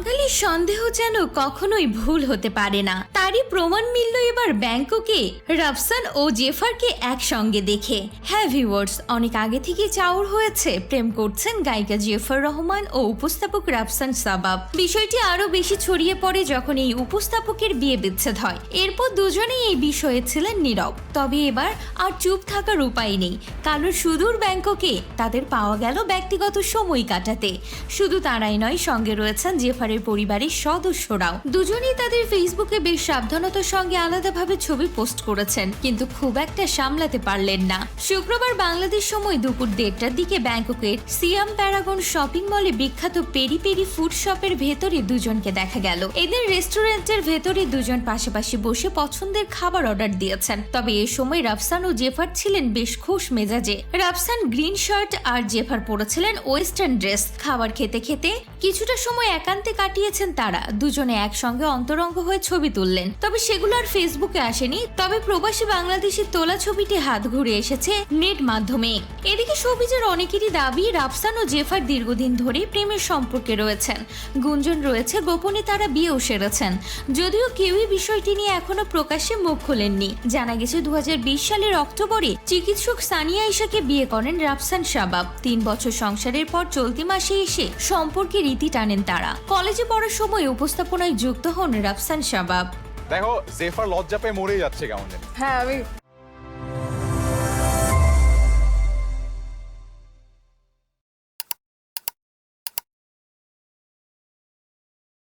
দুজনের সন্দেহ যেন কখনোই ভুল হতে পারে না। তারই প্রমাণ মিলল এবার ব্যাংককে, রাফসান ও জেফারকে একসঙ্গে দেখে। হ্যাঁ ভিউয়ার্স, অনেক আগে থেকে চাউর হয়েছে। প্রেম করছেন গায়িকা জেফার রহমান ও উপস্থাপক রাফসান সাবাব। বিষয়টি আরও বেশি ছড়িয়ে পড়ে যখন এই উপস্থাপকের বিয়ে বিচ্ছেদ হয়। এরপর দুজনেই এই বিষয়ে ছিলেন নীরব। তবে এবার আর চুপ থাকার উপায় নেই। কারণ সুদূর ব্যাংককে তাদের পাওয়া গেল ব্যক্তিগত সময় কাটাতে। শুধু তারাই নয়, সঙ্গে রয়েছেন জেফারের পরিবারের সদস্যরাও। দুজনেই তাদের ফেসবুকে বেশ সাবধানতার সঙ্গে আলাদাভাবে ছবি পোস্ট করেছেন, কিন্তু খুব একটা সামলাতে পারলেন না। শুক্রবার বাংলাদেশ সময় দুপুর দেড়টার দিকে ব্যাংককের সিয়াম প্যারাগন শপিং মলে বিখ্যাত পেরি পেরি ফুড শপের ভেতরে দুজনকে দেখা গেল। এদের রেস্টুরেন্টের ভেতরে দুজন পাশাপাশি বসে পছন্দের খাবার অর্ডার দিয়েছেন। তবে এ সময় রাফসান ও জেফার ছিলেন বেশ খুশ মেজাজে। রাফসান গ্রিন শার্ট আর জেফার পরেছিলেন ওয়েস্টার্ন ড্রেস। খাবার খেতে খেতে কিছুটা সময় একান্তে কাটিয়েছেন তারা। দুজনে একসঙ্গে অন্তরঙ্গ হয়ে ছবি তুললেন। তবে সেগুলো আর ফেসবুকে আসেনি। তবে প্রবাসী বাংলাদেশের তোলা ছবিটি হাত ঘুরে এসেছে নেট মাধ্যমে। এদিকে শোবিজের অনেকেরই দাবি, রাফসান ও জেফার দীর্ঘদিন ধরেই প্রেমের সম্পর্কে রয়েছেন। গুঞ্জন রয়েছে, গোপনে তারা বিয়েও সেরেছেন। যদিও কেউই বিষয়টি নিয়ে এখনও প্রকাশ্যে মুখ খোলেননি। জানা গেছে দু হাজার বিশ সালের অক্টোবরে চিকিৎসক সানিয়া ইশাকে বিয়ে করেন রাফসান শাবাব। তিন বছর সংসারের পর চলতি মাসে এসে সম্পর্কে রীতি টানেন তারা। কলেজে পড়ার সময় উপস্থাপনায় যুক্ত হন রাফসান শাবাব। দেখো জেফার লজ্জা পেয়ে মরে যাচ্ছে কেমন হ্যাঁ আমি